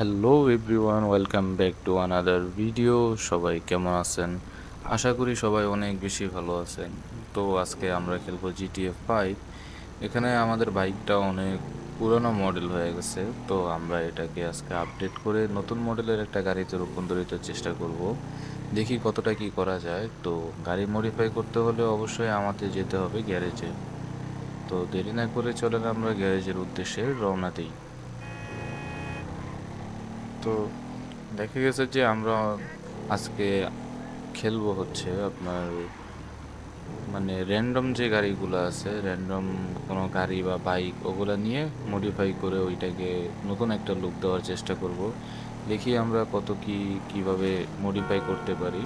Hello everyone, welcome back to another video. সবাই কেমন আছেন? আশা করি সবাই অনেক বেশি ভালো আছেন। তো আজকে আমরা খেলব জিটিএফ ফাইভ। এখানে আমাদের বাইকটা অনেক পুরনো মডেল হয়ে গেছে। তো আমরা এটাকে আজকে আপডেট করে নতুন মডেলের একটা গাড়িতে রূপান্তরিত চেষ্টা করব। দেখি কতটা কি করা যায়। তো গাড়ি মডিফাই করতে হলে অবশ্যই আমাদের যেতে হবে গ্যারেজে। তো দেরি না করে চলেন আমরা গ্যারেজের উদ্দেশ্যে রওনা দিই। তো দেখা গেছে যে আমরা আজকে খেলব হচ্ছে আপনার মানে র্যান্ডম যে গাড়িগুলো আছে র্যান্ডম কোনো গাড়ি বা বাইক ওগুলো নিয়ে মডিফাই করে ওইটাকে নতুন একটা লুক দেওয়ার চেষ্টা করব। দেখি আমরা কত কি, কীভাবে মডিফাই করতে পারি।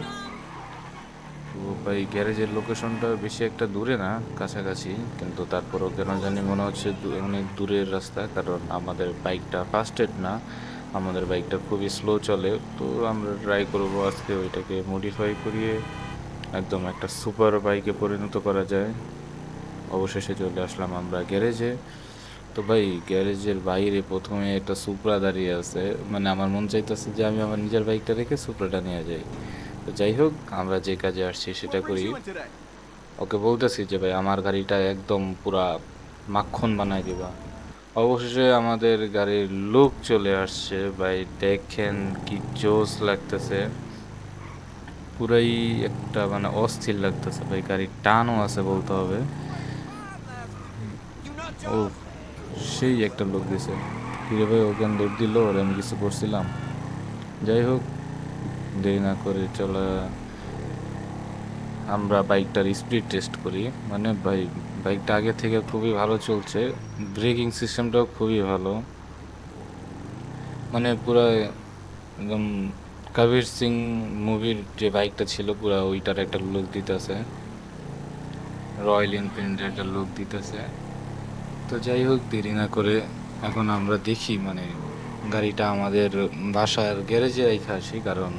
তো ভাই গ্যারেজের লোকেশনটা বেশি একটা দূরে না, কাছাকাছি। কিন্তু তারপরেও কেন জানি মনে হচ্ছে অনেক দূরের রাস্তা, কারণ আমাদের বাইকটা ফাস্টেড না। আমাদের বাইকটা খুবই স্লো চলে, তো আমরা ট্রাই করব আজকে ওইটাকে মডিফাই করিয়ে একদম একটা সুপার বাইকে পরিণত করা যায়। অবশেষে চলে আসলাম আমরা গ্যারেজে। তো ভাই, গ্যারেজের বাইরে প্রথমে একটা সুপ্রা দাঁড়িয়ে আছে। মানে আমার মন চাইতেছে যে আমি আমার নিজের বাইকটা রেখে সুপ্রাটা নিয়ে যাই। তো যাই হোক, আমরা যে কাজে আসছি সেটা করি। ওকে বলতেছি যে ভাই, আমার গাড়িটা একদম পুরা মাখন বানাই দিবা। অবশেষে আমাদের গাড়ির লুক চলে আসছে। ভাই, দেখেন কি জোস লাগতেছে। পুরাই একটা মানে অস্থির লাগতেছে ভাই, গাড়ির টানও আছে বলতে হবে। ও, সেই একটা লোক দিছে। কিরে ভাই ওখান দৌড় দিল, আর আমি কিছু করছিলাম। যাই হোক, দেরি না করে চলে আমরা বাইকটার স্পিড টেস্ট করি। মানে ভাই বাইকটা আগে থেকে খুবই ভালো চলছে। ব্রেকিং সিস্টেমটাও খুবই ভালো। মানে পুরো একদম কবির সিং মুভির যে বাইকটা ছিল, পুরো ওইটার একটা লুক দিতেছে। রয়্যাল এনফিল্ডের একটা লুক দিতেছে। তো যাই হোক, দেরি না করে এখন আমরা দেখি মানে গাড়িটা আমাদের বাসার গ্যারেজে রেখে আসি কারণ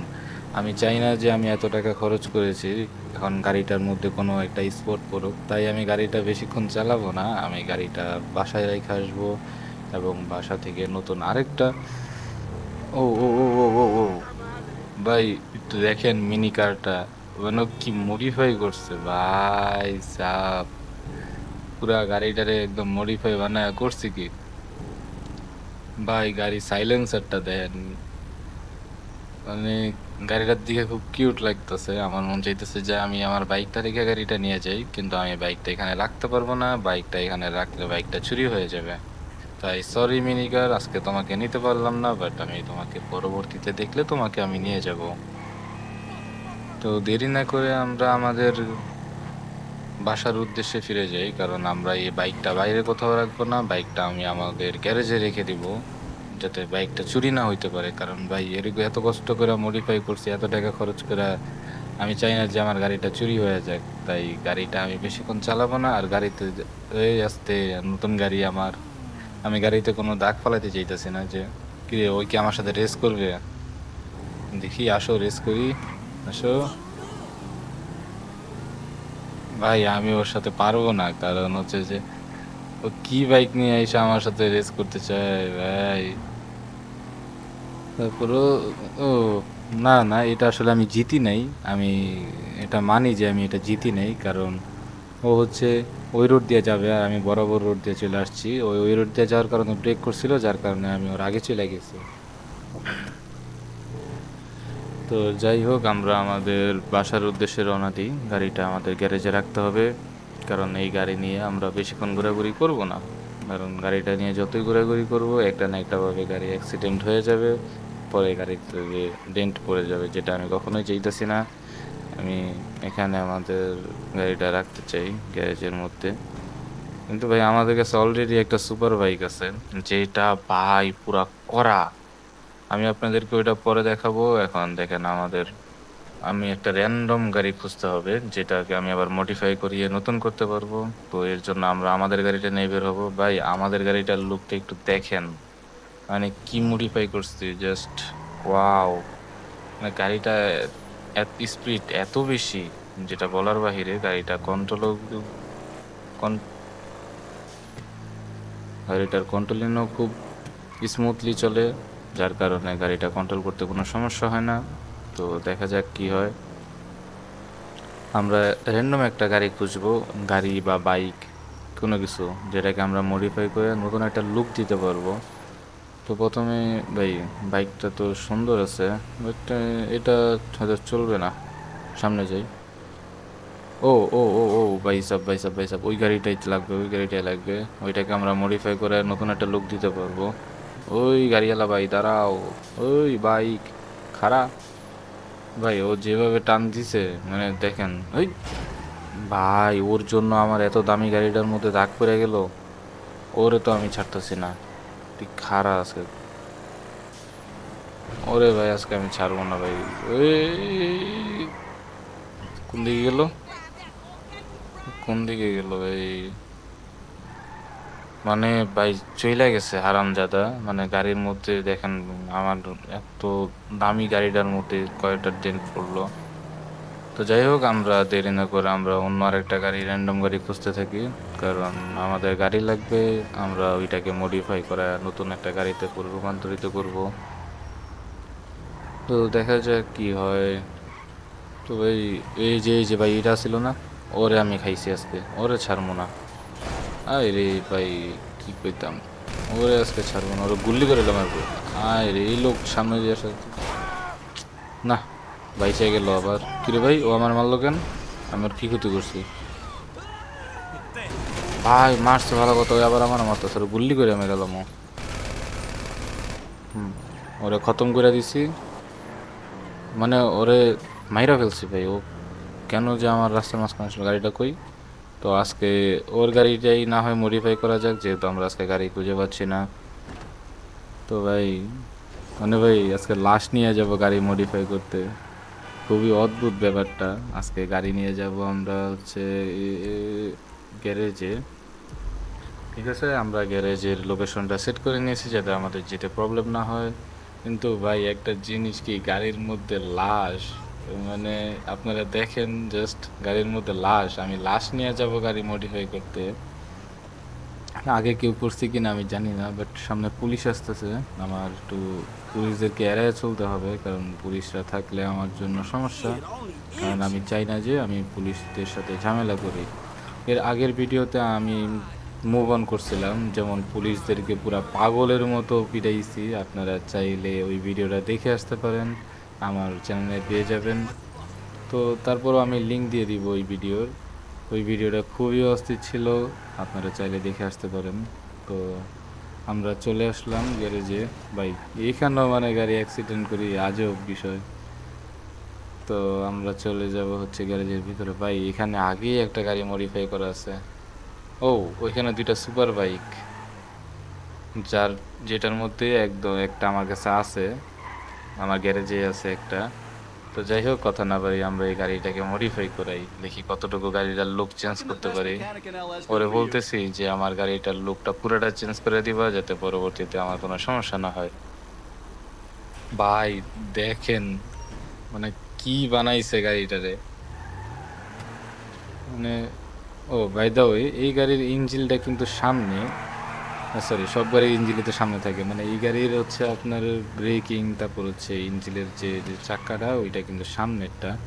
আমি চাই না যে আমি এত টাকা খরচ করেছি, এখন গাড়িটার মধ্যে কোনো একটা স্পট পড়ুক। তাই আমি গাড়িটা বেশিক্ষণ চালাবো না, আমি গাড়িটা বাসায় রেখে আসব এবং বাসা থেকে নতুন আরেকটা। ও ও ও ও ও ও ভাই, একটু দেখেন মিনি কারটা মানে কি মডিফাই করছে? ভাই, সাপ। পুরা গাড়িটারে একদম মডিফাই বানায় করছি কি? ভাই গাড়ি সাইলেন্সারটা দেন। মানে গাড়িটার দিকে খুব কিউট লাগতেছে। আমার মন চাইতেছে যে আমি আমার বাইকটা রেখে গাড়িটা নিয়ে যাই, কিন্তু আমি বাইকটা এখানে রাখতে পারব না বাইকটা এখানে রাখলে বাইকটা চুরি হয়ে যাবে। তাই সরি মিনিকার আজকে তোমাকে নিতে পারলাম না বাট আমি তোমাকে পরবর্তীতে দেখলে তোমাকে আমি নিয়ে যাব। তো দেরি না করে আমরা আমাদের বাসার উদ্দেশ্যে ফিরে যাই, কারণ আমরা এই বাইকটা বাইরে কোথাও রাখব না বাইকটা আমি আমাদের গ্যারেজে রেখে দিব। যাতে বাইকটা চুরি না হইতে পারে। কারণ ভাই, এর এত কষ্ট করে মডিফাই করছি, এত টাকা খরচ করে আমি চাই না যে আমার গাড়িটা চুরি হয়ে যাক। তাই গাড়িটা আমি বেশিক্ষণ চালাবো না, আর গাড়িতে আসতে নতুন গাড়ি আমার। আমি গাড়িতে কোনো দাগ ফালাতে চাইতেছি না যে কি ওই কি আমার সাথে রেস করবে? দেখি, আসো রেস করি, আসো। ভাই, আমি ওর সাথে পারব না। কারণ হচ্ছে যে ও কি বাইক নিয়ে এসে আমার সাথে রেস করতে চায়? ভাই। তারপরও ও না না, এটা আসলে আমি জিতি নাই। আমি এটা মানি যে আমি এটা জিতি নাই, কারণ ও হচ্ছে ওই রোড দিয়ে যাবে আর আমি বরাবর রোড দিয়ে চলে আসছি। ওই ওই রোড দিয়ে যাওয়ার কারণে ব্রেক করছিল, যার কারণে আমি ওর আগে চলে গেছি। তো যাই হোক, আমরা আমাদের বাসার উদ্দেশ্যে রওনা দিই। গাড়িটা আমাদের গ্যারেজে রাখতে হবে। কারণ এই গাড়ি নিয়ে আমরা বেশিক্ষণ ঘোরাঘুরি করব না। কারণ গাড়িটা নিয়ে যতই ঘোরাঘুরি করব, একটা না একটাভাবে গাড়ি অ্যাক্সিডেন্ট হয়ে যাবে, পরে গাড়িতে ডেন্ট পড়ে যাবে, যেটা আমি কখনোই চাইতেছি না। আমি এখানে আমাদের গাড়িটা রাখতে চাই, গ্যারেজের মধ্যে। কিন্তু ভাই, আমাদের কাছে অলরেডি একটা সুপার বাইক আছে, যেটা ভাই পুরা করা। আমি আপনাদেরকে ওইটা পরে দেখাবো। এখন দেখেন আমাদের আমি একটা র্যান্ডম গাড়ি খুঁজতে হবে, যেটাকে আমি আবার মডিফাই করিয়ে নতুন করতে পারব। তো এর জন্য আমরা আমাদের গাড়িটা নিয়ে বের হব। ভাই, আমাদের গাড়িটার লুকটা একটু দেখেন। মানে কি মডিফাই করছি? জাস্ট ওয়াও মানে গাড়িটা এত স্পিড এত বেশি, যেটা বলার বাহিরে গাড়িটা কন্ট্রোলও গাড়িটার কন্ট্রোলিংও খুব স্মুথলি চলে। যার কারণে গাড়িটা কন্ট্রোল করতে কোনো সমস্যা হয় না। তো দেখা যাক কি হয়। আমরা র্যান্ডম একটা গাড়ি খুঁজবো, গাড়ি বা বাইক কোনো কিছু, যেটাকে আমরা মডিফাই করে নতুন একটা লুক দিতে পারব। তো প্রথমে ভাই বাইকটা তো সুন্দর আছে বাট এটা হয়তো চলবে না। সামনে যাই। ও ও ও ও ভাই সাব ভাই সাব ভাই সাব ওই গাড়িটাই লাগবে, ওই গাড়িটাই লাগবে। ওইটাকে আমরা মডিফাই করে নতুন একটা লুক দিতে পারব। ওই গাড়িওয়ালা ভাই, দাঁড়াও। ওই বাইক খারাপ ভাই, ও যেভাবে টান দিছে মানে দেখেন, ওই ভাই, ওর জন্য আমার এত দামি গাড়িটার মধ্যে দাগ পড়ে গেল, ওরে তো আমি ছাড়তেছি না। তুই খারা আজকে। ওরে ভাই, আজকে আমি ছাড়বো না ভাই। কোন দিকে গেল? কোন দিকে গেল ভাই? মানে ভাই চইলা গেছে হারামজাদা। মানে গাড়ির মধ্যে দেখেন আমার এত দামি গাড়িটার মধ্যে কয়েকটা ডেন্ট পড়ল। তো যাই হোক, আমরা দেরি না করে আমরা অন্য আরেকটা গাড়ি র্যান্ডম গাড়ি খুঁজতে থাকি। কারণ আমাদের গাড়ি লাগবে, আমরা ওইটাকে মডিফাই করে নতুন একটা গাড়িতে রূপান্তরিত করব। তো দেখা যাক কি হয়। তো ভাই, এই যে এই যে ভাই, এটা ছিল না? ওরে আমি খাইছি আজকে। ওরে ছাড়বো না। আয় রে ভাই, কি কইতাম? ওরে আজকে ছাড়বো না, ওরে গুল্লি করে আর কি। আয় রে এই লোক সামনে দিয়ে আসে। না, বাইচে গেল আবার। কিরে ভাই, ও আমার মারলো কেন? আমার কি ক্ষতি করছি? ভাই, মারছে ভালো কথা আবার আমার মারতো স্যার গুল্লি করে আমি গেলাম ও। হুম, ওরে খতম করে দিছি। মানে ওরে মাইরা ফেলছি ভাই, ও কেন যে আমার রাস্তার মাঝখানে গাড়িটা কই? তো আজকে ওর গাড়িটাই না হয় মডিফাই করা যাক, যেহেতু আমরা আজকে গাড়ি খুঁজে পাচ্ছি না। তো ভাই মানে ভাই, আজকে লাশ নিয়ে যাব গাড়ি মডিফাই করতে। খুবই অদ্ভুত ব্যাপারটা। আজকে গাড়ি নিয়ে যাব আমরা হচ্ছে গ্যারেজে। ঠিক আছে, আমরা গ্যারেজের লোকেশনটা সেট করে নিয়েছি যাতে আমাদের যেতে প্রবলেম না হয়। কিন্তু ভাই, একটা জিনিস কি, গাড়ির মধ্যে লাশ মানে আপনারা দেখেন জাস্ট গাড়ির মধ্যে লাশ, আমি লাশ নিয়ে যাব গাড়ি মডিফাই করতে। আগে কেউ করছে কিনা আমি জানি না বাট সামনে পুলিশ আসতেছে। আমার একটু পুলিশদেরকে এড়ায় চলতে হবে, কারণ পুলিশরা থাকলে আমার জন্য সমস্যা। কারণ আমি চাই না যে আমি পুলিশদের সাথে ঝামেলা করি। এর আগের ভিডিওতে আমি মুভ অন করছিলাম, যেমন পুলিশদেরকে পুরা পাগলের মতো পিটাইছি। আপনারা চাইলে ওই ভিডিওটা দেখে আসতে পারেন। আমার চ্যানেলে পেয়ে যাবেন। তো তারপরও আমি লিঙ্ক দিয়ে দিব ওই ভিডিওর ওই ভিডিওটা খুবই অস্থির ছিল, আপনারা চাইলে দেখে আসতে পারেন। তো আমরা চলে আসলাম গ্যারেজে। বাইক এইখানেও মানে গাড়ি অ্যাক্সিডেন্ট করি আজব বিষয়। তো আমরা চলে যাব হচ্ছে গ্যারেজের ভিতরে। ভাই, এখানে আগেই একটা গাড়ি মডিফাই করা আছে। ও, ওইখানে দুইটা সুপার বাইক যার, যেটার মধ্যে একদম একটা আমার কাছে আছে। আমার গ্যারেজে আছে একটা। তো যাই হোক, কথা না পারি আমরা এই গাড়িটাকে মডিফাই করাই, দেখি কতটুকু গাড়িটার লুক চেঞ্জ করতে পারি। ওরে বলতেছি যে আমার গাড়িটার লুকটা পুরোটা চেঞ্জ করে দিবা, যাতে পরবর্তীতে আমার কোনো সমস্যা না হয়। ভাই, দেখেন মানে কি বানাইছে গাড়িটারে। মানে ও বাই দা এই গাড়ির ইঞ্জিনটা কিন্তু সামনে সরি সব গাড়ির ইঞ্জিনই তো সামনে থাকে। মানে এই গাড়ির হচ্ছে আপনার ব্রেকিং তারপর হচ্ছে ইঞ্জিনের যে যে চাকাটা, ওইটা কিন্তু সামনেরটা।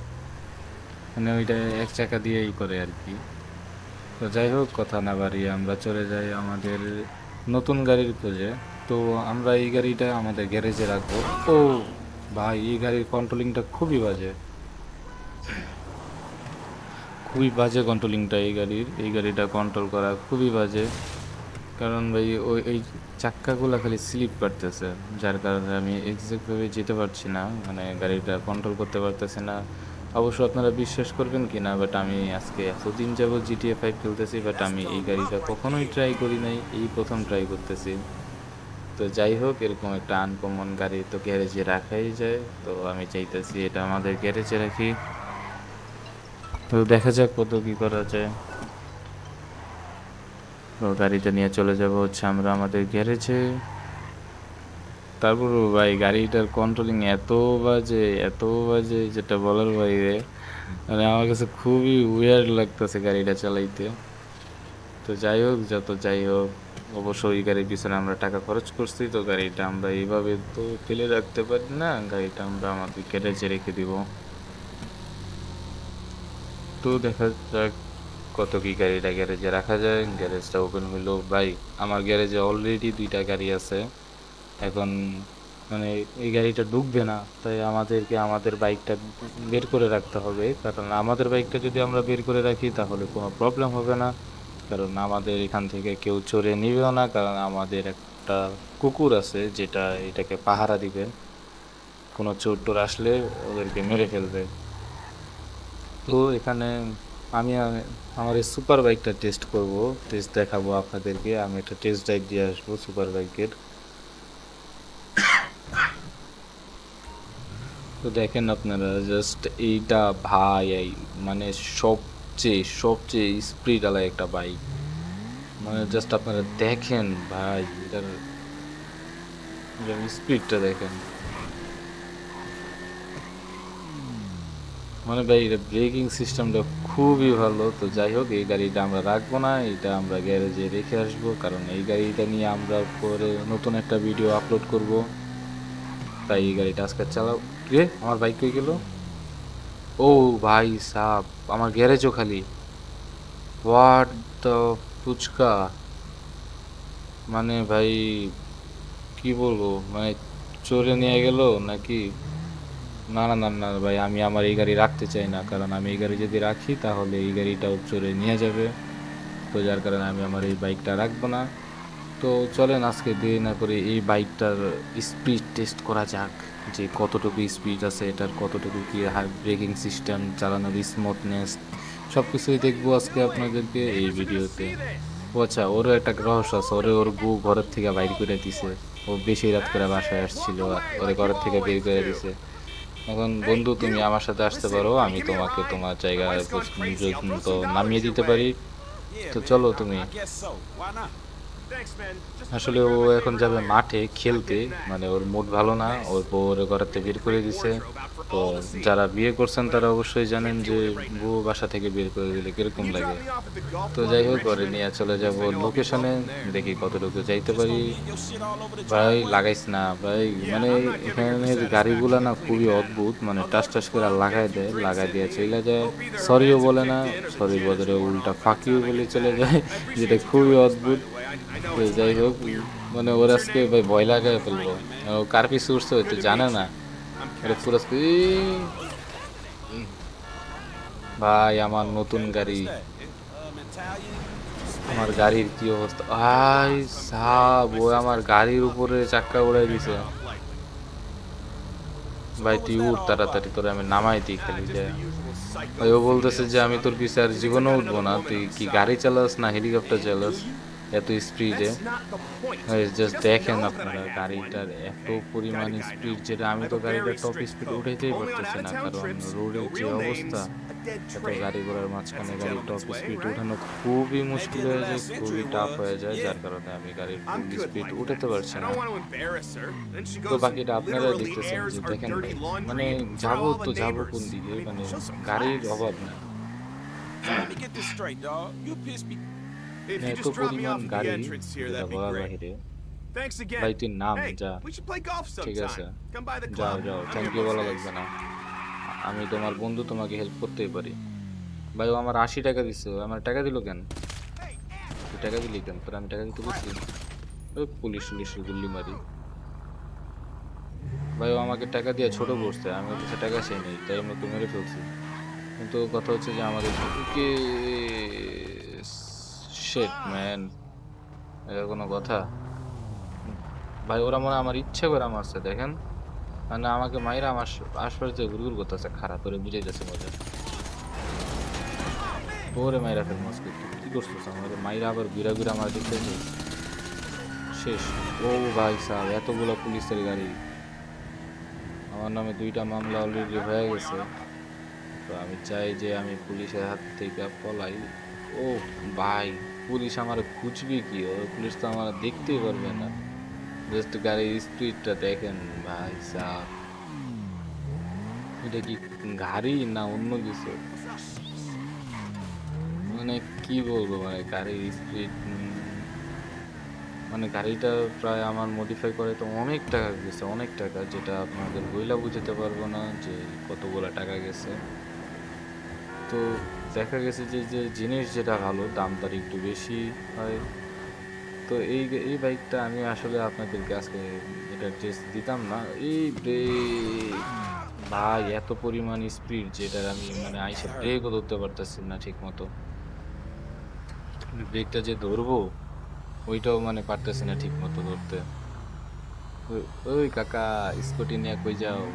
মানে ওইটা এক চাকা দিয়েই করে আর কি। তো যাই হোক, কথা না বাড়িয়ে আমরা চলে যাই আমাদের নতুন গাড়ির খোঁজে। তো আমরা এই গাড়িটা আমাদের গ্যারেজে রাখব। ও ভাই, এই গাড়ির কন্ট্রোলিংটা খুবই বাজে। খুবই বাজে কন্ট্রোলিংটা এই গাড়ির। এই গাড়িটা কন্ট্রোল করা খুবই বাজে। কারণ ভাই, ওই, এই চাক্কাগুলো খালি স্লিপ করতেছে, যার কারণে আমি এক্সাক্টভাবে যেতে পারছি না মানে গাড়িটা কন্ট্রোল করতে পারতেছি না। অবশ্য আপনারা বিশ্বাস করবেন কি না বাট আমি আজকে এতদিন যাব জিটিএ ফাইভ খেলতেছি বাট আমি এই গাড়িটা কখনোই ট্রাই করি নাই, এই প্রথম ট্রাই করতেছি। তো যাই হোক, এরকম একটা আনকমন গাড়ি তো গ্যারেজে রাখাই যায়, তো আমি চাইতেছি এটা আমাদের গ্যারেজে রাখি। তো দেখা যাক কত কী করা যায়। গাড়িটা নিয়ে চলে যাব, হচ্ছে আমরা আমাদের গ্যারেজে। তারপর ভাই, গাড়িটার কন্ট্রোলিং এত বাজে এত বাজে যেটা বলার বাইরে। মানে আমার কাছে খুবই উইয়ার্ড লাগতেছে গাড়িটা চালাইতে। তো যাই হোক, যত যাই হোক, অবশ্য এই গাড়ির পিছনে আমরা টাকা খরচ করছি, তো গাড়িটা আমরা এইভাবে তো ফেলে রাখতে পারি না, গাড়িটা আমরা আমাদের গ্যারেজে রেখে দিব। তো দেখা যাক কত কি গাড়িটা গ্যারেজে রাখা যায়? গ্যারেজটা ওপেন হইল। ভাই, আমার গ্যারেজে অলরেডি দুইটা গাড়ি আছে। এখন মানে এই গাড়িটা ঢুকবে না, তাই আমাদেরকে আমাদের বাইকটা বের করে রাখতে হবে। কারণ আমাদের বাইকটা যদি আমরা বের করে রাখি, তাহলে কোনো প্রবলেম হবে না। কারণ আমাদের এখান থেকে কেউ চড়ে নিবেও না। কারণ আমাদের একটা কুকুর আছে, যেটা এটাকে পাহারা দিবে। কোনো চোর টোর আসলে ওদেরকে মেরে ফেলবে। তো এখানে আমি আমার এই সুপার বাইকটা টেস্ট করব টেস্ট দেখাবো আপনাদেরকে। আমি একটা টেস্ট ড্রাইভ দিয়ে আসব সুপার বাইকের তো দেখেন আপনারা জাস্ট এইটা ভাই মানে সবচেয়ে সবচেয়ে স্পিড আলা একটা বাইক মানে জাস্ট আপনারা দেখেন ভাই, এটার স্পিডটা দেখেন। মানে ভাই, এটা ব্রেকিং সিস্টেমটা খুবই ভালো। তো যাই হোক, এই গাড়িটা আমরা রাখব না, এটা আমরা গ্যারেজে রেখে আসব। কারণ এই গাড়িটা নিয়ে আমরা পরে নতুন একটা ভিডিও আপলোড করব। তাই এই গাড়িটা আজকে চালাও। রে, আমার বাইক হয়ে গেল? ও ভাই সাপ আমার গ্যারেজও খালি। What the phuchka? মানে ভাই, কি বলব? মানে চোরে নিয়ে গেল নাকি? না না না না, ভাই, আমি আমার এই গাড়ি রাখতে চাই না। কারণ আমি এই গাড়ি যদি রাখি, তাহলে এই গাড়িটাও চোরে নিয়ে যাবে। তো যার কারণে আমি আমার এই বাইকটা রাখব না। তো চলেন, আজকে দেরি না করে এই বাইকটার স্পিড টেস্ট করা যাক। যে কতটুকু স্পিড আছে, এটার কতটুকু কি ব্রেকিং সিস্টেম চালানোর স্মুথনেস সব কিছুই দেখব আজকে আপনাদেরকে এই ভিডিওতে। ও আচ্ছা ওরও একটা রহস্য আছে। ওরে ওর বউ ঘরের থেকে বাইর করে দিছে। ও বেশি রাত করে বাসায় আসছিল ওরে ঘরের থেকে বের করে দিছে। এখন বন্ধু, তুমি আমার সাথে আসতে পারো, আমি তোমাকে তোমার জায়গায় নামিয়ে দিতে পারি। তো চলো তুমি। আসলে ও এখন যাবে মাঠে খেলতে মানে ওর মুড ভালো না, ওর বউ ওর ঘরেতে বের করে দিছে। তো যারা বিয়ে করছেন তারা অবশ্যই জানেন যে বউ বাসা থেকে বের করে দিলে কীরকম লাগে। তো যাই হোক, ঘরে নিয়ে চলে যাব লোকেশনে, দেখি কতটুকু যাইতে পারি। ভাই লাগাইস না ভাই মানে এখানের গাড়িগুলো না খুবই অদ্ভুত মানে টাস টাস করে লাগাই দেয়, লাগাই দিয়ে চলে যায়। সরিও বলে না সরি বদলে উল্টা ফাঁকিও বলে চলে যায়, যেটা খুবই অদ্ভুত। তো যাই হোক মানে ওর আজকে ভাই ভয় লাগায় ফেলব কার পিছু উঠছে হয়তো জানে না ভাই আমার নতুন গাড়ি আমার গাড়ির কি অবস্থা আই সাব ও আমার গাড়ির উপরে চাক্কা উড়াই দিছে ভাই তুই উঠ তাড়াতাড়ি তোরে আমি নামাই দিই খালি যে ভাই ও বলতেছে যে আমি তোর পিছে আর জীবনে উঠবো না তুই কি গাড়ি চালাস না হেলিকপ্টার চালাস এত স্পিডে জাস্ট দেখেন আপনারা গাড়িটার এত পরিমাণ স্পিড যেটা আমি তো গাড়িটার টপ স্পিড উঠাইতেই পারতেছি না কারণ রোডের যে অবস্থা? এত গাড়ি ঘোড়ার মাঝখানে গাড়ির টপ স্পিড উঠানো খুবই মুশকিল হয়ে যায় খুবই টাফ হয়ে যায় যার কারণে আমি গাড়ির ফুল স্পিড উঠাতে পারছি না। তো বাকিটা আপনারা দেখতেছেন যে দেখেন মানে যাব তো যাব কোন দিকে? মানে গাড়ির অভাব না। Let me get this straight, dog. You pissed me. If you just drop me পরিমাণ off at গাড়ি the entrance here, যেটা that'd be বলার great. বাহিরে Thanks again. নাম Hey, যা we should play golf ঠিক আছে। Sometime. Come by the যাও club. যাও থ্যাংক ইউ বলা. লাগবে না। আমি তোমার বন্ধু তোমাকে হেল্প করতেই পারি। ভাই ও আমার আশি টাকা দিচ্ছে ও আমার টাকা দিল কেন? টাকা দিলি কেন? তোর আমি টাকা দিতে বলছি। ওই পুলিশ পুলিশ গুল্লি মারি। ভাই ও আমাকে টাকা দিয়ে ছোট করছে। আমি ওর কাছে টাকা চাই নাই তাই আমি ওকে মেরে ফেলছি। কিন্তু কথা হচ্ছে যে আমাদের কে? শেট ম্যান এটা কোনো কথা? ভাই, ওরা মনে আমার ইচ্ছে করে মারছে, দেখেন। মানে আমাকে মাইরা আমার আশপাশে ঘুরঘুর করতেছে, খারাপ করে বুঝে গেছে মজা। ওরে মাইরা ফেল মাসকে কি করছিস আমার? মাইরা আবার ঘুরা ঘুরা আমার দেখতেছে শেষ। ও ভাই সাহেব, এতগুলো পুলিশের গাড়ি। আমার নামে দুইটা মামলা অলরেডি হয়ে গেছে। তো আমি চাই যে আমি পুলিশের হাত থেকে পলাই। ও ভাই। পুলিশ আমার খুঁজবি কি? পুলিশ তো আমার দেখতেই পারবে না। জাস্ট গাড়ির স্পিডটা দেখেন, ভাই সাহ। এটা কি গাড়ি না অন্য কিছু? মানে কি বলব মানে গাড়ির স্পিড মানে গাড়িটা প্রায় আমার মডিফাই করে তো অনেক টাকা গেছে, অনেক টাকা, যেটা আপনাদের বইলা বুঝাতে পারব না যে কতগুলো টাকা গেছে। তো দেখা গেছে যে যে জিনিস যেটা ভালো দাম তার একটু বেশি হয়। তো এই এই বাইকটা আমি আসলে আপনাদেরকে আজকে এটা ড্রেস দিতাম না। এই ব্রেক ভাই, এত পরিমাণ স্পিড যেটা আমি মানে আইসা ব্রেকও ধরতে পারতেছি না ঠিক মতো ব্রেকটা যে ধরবো, ওইটাও মানে পারতেছি না ঠিক মতো ধরতে ওই- কাকা, স্কুটি নিয়ে কই যাও?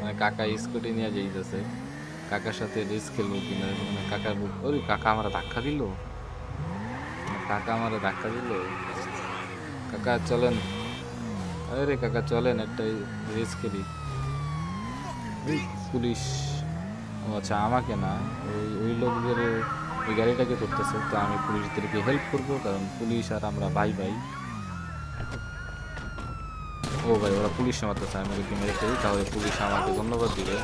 মানে কাকা স্কুটি নিয়ে যাইতেছে। কাকার সাথে রেস খেলব কিনা? মানে কাকার ওই কাকা আমার ধাক্কা দিল? কাকা আমার ধাক্কা দিল। কাকা, চলেন। আরে কাকা, চলেন, একটা রেস খেলি। পুলিশ। ও আচ্ছা আমাকে না, ওই ওই লোকদের, ওই গাড়িটাকে করতেছে তো আমি পুলিশদেরকে হেল্প করব, কারণ পুলিশ আর আমরা ভাই ভাই ও ভাই, ওরা পুলিশ মারতেছে আমি মেরে ফেলি। তাহলে পুলিশ আমাকে ধন্যবাদ দিবে।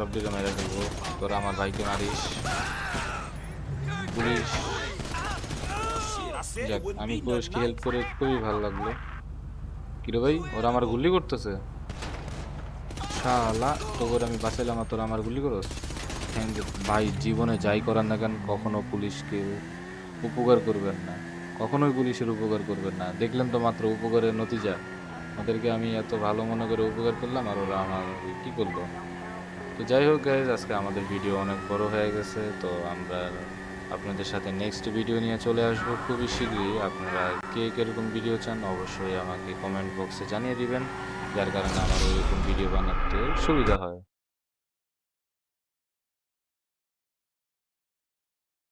সব দিকে মেরে ফেলব। তোরা আমার ভাইকে মারিস। পুলিশ। যাক, আমি পুলিশকে হেল্প করে খুবই ভালো লাগল। কিরে ভাই, ওরা আমার গুলি করতেছে? শালা তোর আমি বাঁচাইলাম আর তোরা আমার গুলি ইউ ভাই, জীবনে যাই করার না কেন, কখনো পুলিশকে উপকার করবেন না। কখনোই পুলিশের উপকার করবেন না। দেখলেন তো মাত্র উপকারের নতিজা। ওদেরকে আমি এত ভালো মনে করে উপকার করলাম, আর ওরা আমার কি করল? তো যাই হোক গাইজ আজকে আমাদের ভিডিও অনেক বড় হয়ে গেছে, তো আমরা আপনাদের সাথে নেক্সট ভিডিও নিয়ে চলে আসব খুবই শীঘ্রই। আপনারা কে কীরকম ভিডিও চান অবশ্যই আমাকে কমেন্ট বক্সে জানিয়ে দিবেন, যার কারণে আমার ওইরকম ভিডিও বানাতে সুবিধা হয়।